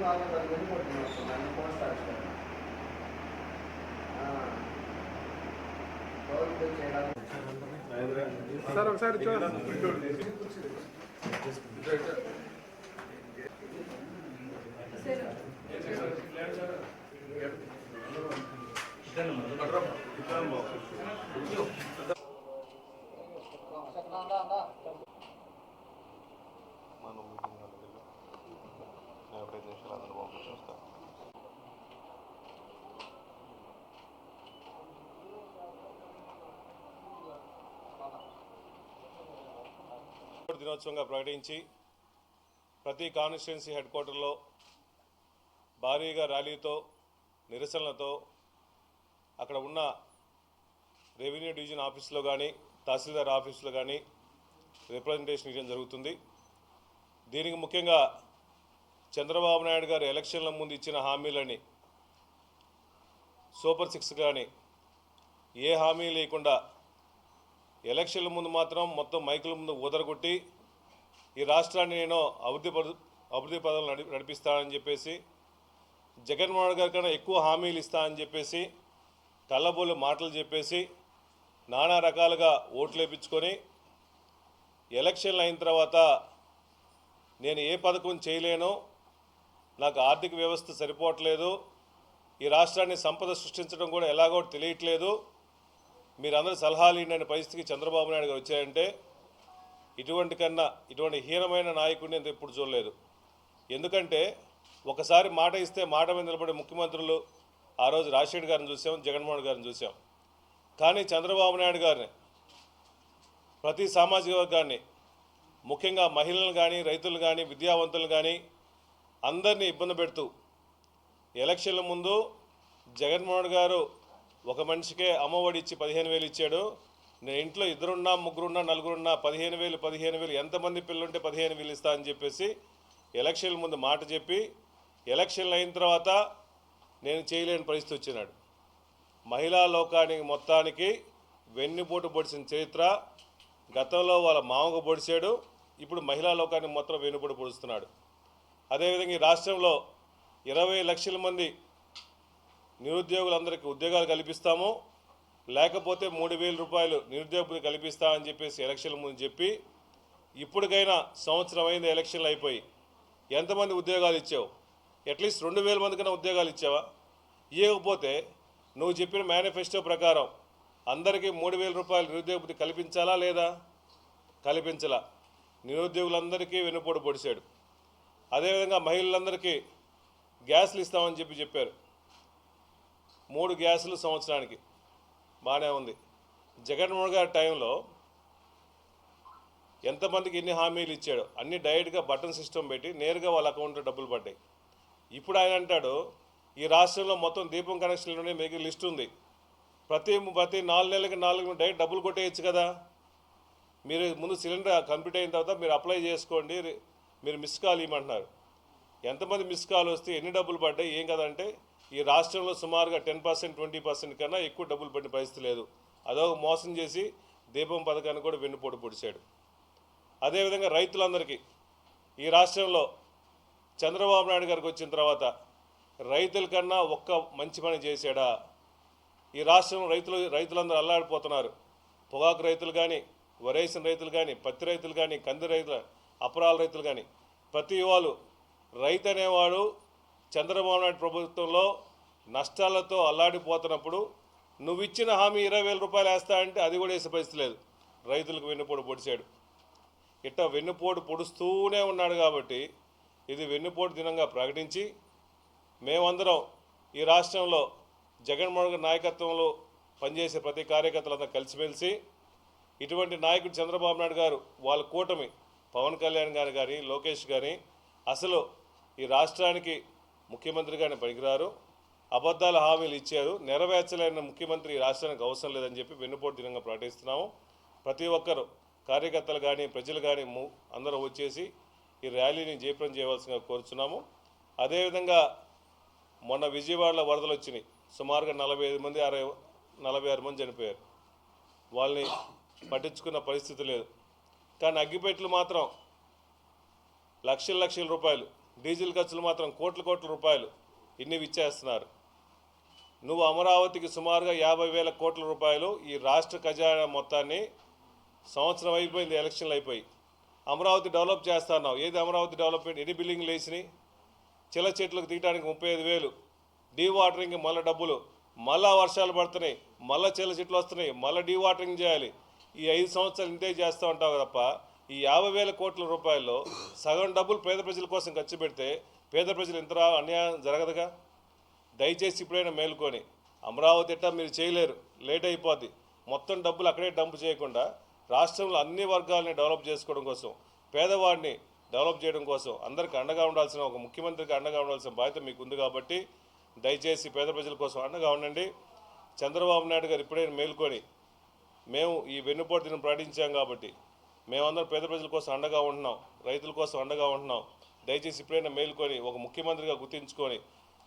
కావాలి అది వెళ్ళిపోతున్నాను నన్ను కోస్తాడు గవర్నమెంట్ చేయడానికి సార్ ఒకసారి చూడండి మనం మీటింగ్ వాళ్ళకి వెళ్ళి నలభై ఐదు నిమిషాలు అందరూ పంపించి వస్తాం దినోత్సవంగా ప్రకటించి ప్రతి కాన్స్టిట్యున్సీ హెడ్ క్వార్టర్లో భారీగా ర్యాలీతో నిరసనలతో అక్కడ ఉన్న రెవెన్యూ డివిజన్ ఆఫీస్లో కానీ తహసీల్దార్ ఆఫీసులో కానీ రిప్రజెంటేషన్ ఇవ్వడం జరుగుతుంది. దీనికి ముఖ్యంగా చంద్రబాబు నాయుడు గారు ఎలక్షన్ల ముందు ఇచ్చిన హామీలని సూపర్ సిక్స్ కానీ ఏ హామీ లేకుండా ఎలక్షన్ల ముందు మాత్రం మొత్తం మైకుల ముందు ఊదరగొట్టి ఈ రాష్ట్రాన్ని నేను అభివృద్ధి అభివృద్ధి పదాలు నడి నడిపిస్తానని చెప్పేసి జగన్మోహన్ గారి కన్నా ఎక్కువ హామీలు ఇస్తానని చెప్పేసి కళ్ళబోలు మాటలు చెప్పేసి నానా రకాలుగా ఓట్లు వేయించుకొని ఎలక్షన్లు అయిన తర్వాత నేను ఏ పథకం చేయలేను నాకు ఆర్థిక వ్యవస్థ సరిపోవట్లేదు ఈ రాష్ట్రాన్ని సంపద సృష్టించడం కూడా ఎలాగో తెలియట్లేదు మీరందరూ సలహాలు ఇవ్వండి పరిస్థితికి చంద్రబాబు నాయుడు గారు వచ్చారంటే ఇటువంటి కన్నా ఇటువంటి హీనమైన నాయకుడిని నేను ఎప్పుడు చూడలేదు? ఎందుకంటే ఒకసారి మాట ఇస్తే మాట మీద నిలబడే ముఖ్యమంత్రులు ఆ రోజు రాజశేఖర్ గారిని చూసాం జగన్మోహన్ గారిని చూసాం. కానీ చంద్రబాబు నాయుడు గారిని ప్రతి సామాజిక వర్గాన్ని ముఖ్యంగా మహిళలను కానీ రైతులు కానీ విద్యావంతులు కానీ అందరినీ ఇబ్బంది పెడుతూ ఎలక్షన్ల ముందు జగన్మోహన్ గారు ఒక మనిషికే అమ్మఒడి ఇచ్చి పదిహేను వేలు ఇచ్చాడు. నేను ఇంట్లో ఇద్దరున్నా ముగ్గురున్నా నలుగురున్నా పదిహేను వేలు పదిహేను వేలు ఎంతమంది పిల్లలుంటే పదిహేను వేలు ఇస్తా అని చెప్పేసి ఎలక్షన్ల ముందు మాట చెప్పి ఎలక్షన్లు అయిన తర్వాత నేను చేయలేని పరిస్థితి వచ్చినాడు. మహిళా లోకానికి మొత్తానికి వెన్నుపోటు పొడిచిన చరిత్ర గతంలో వాళ్ళ మామకు పొడిచాడు ఇప్పుడు మహిళా లోకానికి మొత్తం వెన్నుపోటు పొడుస్తున్నాడు. అదేవిధంగా ఈ రాష్ట్రంలో ఇరవై లక్షల మంది నిరుద్యోగులందరికీ ఉద్యోగాలు కల్పిస్తాము. లేకపోతే మూడు వేల రూపాయలు నిరుద్యోగులు కల్పిస్తామని చెప్పేసి ఎలక్షన్ల ముందు చెప్పి ఇప్పటికైనా సంవత్సరం అయింది ఎలక్షన్లు అయిపోయి ఎంతమంది ఉద్యోగాలు ఇచ్చావు? అట్లీస్ట్ రెండు వేల మందికైనా ఉద్యోగాలు ఇచ్చావా? ఇవ్వకపోతే నువ్వు చెప్పిన మేనిఫెస్టో ప్రకారం అందరికీ మూడు వేల రూపాయలు నిరుద్యోగ కల్పించాలా లేదా? కల్పించలా. నిరుద్యోగులందరికీ వెనుపోటు పొడిచాడు అదేవిధంగా మహిళలందరికీ గ్యాస్లు ఇస్తామని చెప్పి చెప్పారు. మూడు గ్యాసులు సంవత్సరానికి. బాగానే ఉంది. జగన్మోహన్ గారి టైంలో ఎంతమందికి ఎన్ని హామీలు ఇచ్చాడో అన్ని డైరెక్ట్గా బటన్ సిస్టమ్ పెట్టి నేరుగా వాళ్ళ అకౌంట్లో డబ్బులు పడ్డాయి. ఇప్పుడు ఆయన అంటాడు ఈ రాష్ట్రంలో మొత్తం దీపం కనెక్షన్లోనే మీకు లిస్ట్ ఉంది. ప్రతి ప్రతి నాలుగు నెలలకి నాలుగు డైరెక్ట్ డబ్బులు కొట్టేయచ్చు కదా. మీరు ముందు సిలిండర్ కంప్లీట్ అయిన తర్వాత మీరు అప్లై చేసుకోండి మీరు మిస్ కాల్ ఇవ్వమంటున్నారు. ఎంతమంది మిస్ కాల్ వస్తే ఎన్ని డబ్బులు పడ్డాయి ఏం కదంటే ఈ రాష్ట్రంలో సుమారుగా టెన్ పర్సెంట్ ట్వంటీ పర్సెంట్ కన్నా ఎక్కువ డబ్బులు పడిన పరిస్థితి లేదు. అదొక మోసం చేసి దీపం పథకాన్ని కూడా వెన్నుపోటు పొడిచాడు. అదేవిధంగా రైతులందరికీ ఈ రాష్ట్రంలో చంద్రబాబు నాయుడు గారికి వచ్చిన తర్వాత రైతుల కన్నా ఒక్క మంచి పని చేశాడా? ఈ రాష్ట్రంలో రైతులు రైతులందరూ అల్లాడిపోతున్నారు. పొగాకు రైతులు కానీ వరేసిన రైతులు కానీ పత్తి రైతులు కానీ కంది రైతులు అపరాల రైతులు కానీ ప్రతి వాళ్ళు రైతు అనేవాడు చంద్రబాబు నాయుడు ప్రభుత్వంలో నష్టాలతో అల్లాడిపోతున్నప్పుడు నువ్వు ఇచ్చిన హామీ ఇరవై వేల రూపాయలు వేస్తా అంటే అది కూడా వేసే పరిస్థితి లేదు. రైతులకు వెన్నుపోటు పొడిచాడు. ఇట్ట వెన్నుపోటు పొడుస్తూనే ఉన్నాడు కాబట్టి ఇది వెన్నుపోటు దినంగా ప్రకటించి మేమందరం ఈ రాష్ట్రంలో జగన్మోహన్ గారి నాయకత్వంలో పనిచేసే ప్రతి కార్యకర్తలంతా కలిసిమెలిసి ఇటువంటి నాయకుడు చంద్రబాబు నాయుడు గారు వాళ్ళ కూటమి పవన్ కళ్యాణ్ గారు కానీ లోకేష్ కానీ అసలు ఈ రాష్ట్రానికి ముఖ్యమంత్రి గారిని పనికిరారు. అబద్ధాల హామీలు ఇచ్చారు. నెరవేర్చలేని ముఖ్యమంత్రి ఈ రాష్ట్రానికి అవసరం లేదని చెప్పి వెన్నుపోటు దినంగా ప్రకటిస్తున్నాము. ప్రతి ఒక్కరు కార్యకర్తలు కానీ ప్రజలు కానీ అందరూ వచ్చేసి ఈ ర్యాలీని జయప్రం చేయవలసిందిగా కోరుచున్నాము. అదేవిధంగా మొన్న విజయవాడలో వరదలు వచ్చినాయి. సుమారుగా నలభై ఐదు మంది అరవై నలభై ఆరు మంది చనిపోయారు. వాళ్ళని పట్టించుకున్న పరిస్థితి లేదు. కానీ అగ్గిపెట్లు మాత్రం లక్షల లక్షల రూపాయలు డీజిల్ ఖర్చులు మాత్రం కోట్ల కోట్ల రూపాయలు. ఇన్ని ఇచ్చేస్తున్నారు నువ్వు అమరావతికి సుమారుగా యాభై వేల కోట్ల రూపాయలు ఈ రాష్ట్ర ఖజానా మొత్తాన్ని సంవత్సరం అయిపోయింది ఎలక్షన్లు అయిపోయి. అమరావతి డెవలప్ చేస్తున్నావు ఏది అమరావతి డెవలప్మెంట్? ఎన్ని బిల్డింగ్లు వేసినాయి? చిల చెట్లకు తీయడానికి ముప్పై ఐదు వేలు. డీ వాటరింగ్కి మళ్ళీ డబ్బులు. మళ్ళా వర్షాలు పడుతున్నాయి. మళ్ళీ చిల చెట్లు వస్తున్నాయి. మళ్ళీ డీ వాటరింగ్ చేయాలి. ఈ ఐదు సంవత్సరాలు ఇంతే చేస్తూ ఉంటావు తప్ప ఈ యాభై వేల కోట్ల రూపాయల్లో సగం డబ్బులు పేద ప్రజల కోసం ఖర్చు పెడితే పేద ప్రజలు ఇంత అన్యాయం జరగదుగా? దయచేసి ఇప్పుడైనా మేల్కొని అమరావతి ఎట్టా మీరు చేయలేరు లేట్ అయిపోద్ది. మొత్తం డబ్బులు అక్కడే డంప్ చేయకుండా రాష్ట్రంలో అన్ని వర్గాలని డెవలప్ చేసుకోవడం కోసం పేదవాడిని డెవలప్ చేయడం కోసం అందరికీ అండగా ఉండాల్సిన ఒక ముఖ్యమంత్రికి అండగా ఉండాల్సిన బాధ్యత మీకు ఉంది కాబట్టి దయచేసి పేద ప్రజల కోసం అండగా ఉండండి. చంద్రబాబు నాయుడు గారు ఇప్పుడైనా మేల్కొని మేము ఈ వెన్నుపోటును ప్రకటించాం కాబట్టి మేమందరం పేద ప్రజల కోసం అండగా ఉంటున్నాం రైతుల కోసం అండగా ఉంటున్నాం. దయచేసి ఇప్పుడైనా మేల్కొని ఒక ముఖ్యమంత్రిగా గుర్తించుకొని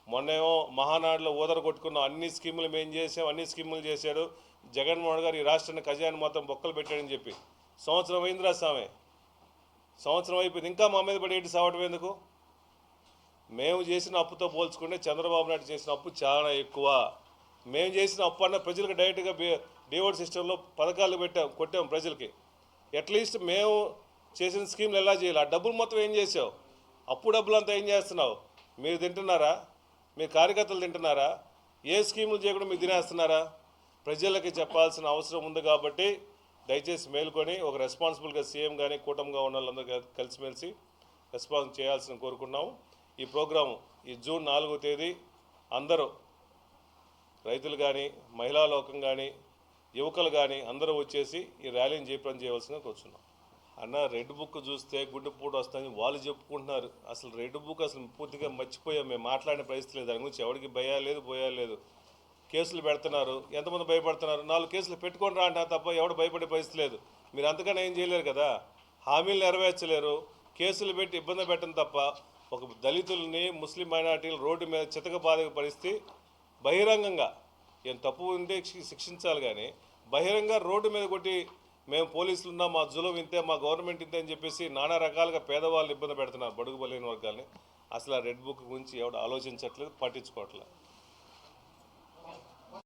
మొన్నేమో మహానాడులో ఊదర కొట్టుకున్నాం అన్ని స్కీములు మేము చేసాం అన్ని స్కీములు చేశాడు. జగన్మోహన్ గారు ఈ రాష్ట్రాన్ని ఖజాన్ మొత్తం బొక్కలు పెట్టాడని చెప్పి. సంవత్సరం అయిందిరా స్వామి సంవత్సరం అయిపోయింది. ఇంకా మా మీద పడి ఏంటి సావటం ఎందుకు? మేము చేసిన అప్పుతో పోల్చుకుంటే చంద్రబాబు నాయుడు చేసిన అప్పు చాలా ఎక్కువ. మేము చేసిన అప్పు అన్న ప్రజలకు డైరెక్ట్గా డివోడ్ సిస్టంలో పథకాలు పెట్టాం కొట్టాం ప్రజలకి. అట్లీస్ట్ మేము చేసిన స్కీమ్లు ఎలా చేయాలి? ఆ డబ్బులు మొత్తం ఏం చేసావు? అప్పు డబ్బులు అంతా ఏం చేస్తున్నావు? మీరు తింటున్నారా? మీ కార్యకర్తలు తింటున్నారా? ఏ స్కీములు చేయకుండా మీరు తినేస్తున్నారా? ప్రజలకి చెప్పాల్సిన అవసరం ఉంది కాబట్టి దయచేసి మేల్కొని ఒక రెస్పాన్సిబుల్గా సీఎం కానీ కూటమిగా ఉన్న వాళ్ళందరూ కలిసిమెలిసి రెస్పాన్స్ చేయాల్సిన కోరుకున్నాము ఈ ప్రోగ్రాము ఈ జూన్ నాలుగో తేదీ అందరూ రైతులు కానీ మహిళా లోకం కానీ యువకులు కానీ అందరూ వచ్చేసి ఈ ర్యాలీని జయప్రదం చేయవలసిందిగా కూర్చున్నాం. అన్న రెడ్ బుక్ చూస్తే గుండెపోటు వస్తుందని వాళ్ళు చెప్పుకుంటున్నారు. అసలు రెడ్ బుక్ అసలు పూర్తిగా మర్చిపోయాం. మేము మాట్లాడిన పరిస్థితి లేదు. దాని గురించి ఎవరికి భయా లేదు లేదు. కేసులు పెడుతున్నారు. ఎంతమంది భయపడుతున్నారు? నాలుగు కేసులు పెట్టుకొని రా అంటే తప్ప ఎవడు భయపడే పరిస్థితి లేదు. మీరు అంతకన్నా ఏం చేయలేరు కదా? హామీలు నెరవేర్చలేరు. కేసులు పెట్టి ఇబ్బంది పెట్టడం తప్ప ఒక దళితుల్ని ముస్లిం మైనార్టీలు రోడ్డు మీద చితక బాధ పరిస్థితి బహిరంగంగా ఏం తప్పు ఉంటే శిక్షించాలి కానీ బహిరంగ రోడ్డు మీద కొట్టి మేము పోలీసులు ఉన్నాం మా జులం ఇంతే మా గవర్నమెంట్ ఇంతే అని చెప్పేసి నానా రకాలుగా పేదవాళ్ళని ఇబ్బంది పెడుతున్నారు బడుగు బలైన వర్గాల్ని. అసలు ఆ రెడ్ బుక్ గురించి ఎవడు ఆలోచించట్లేదు పట్టించుకోవట్లేదు.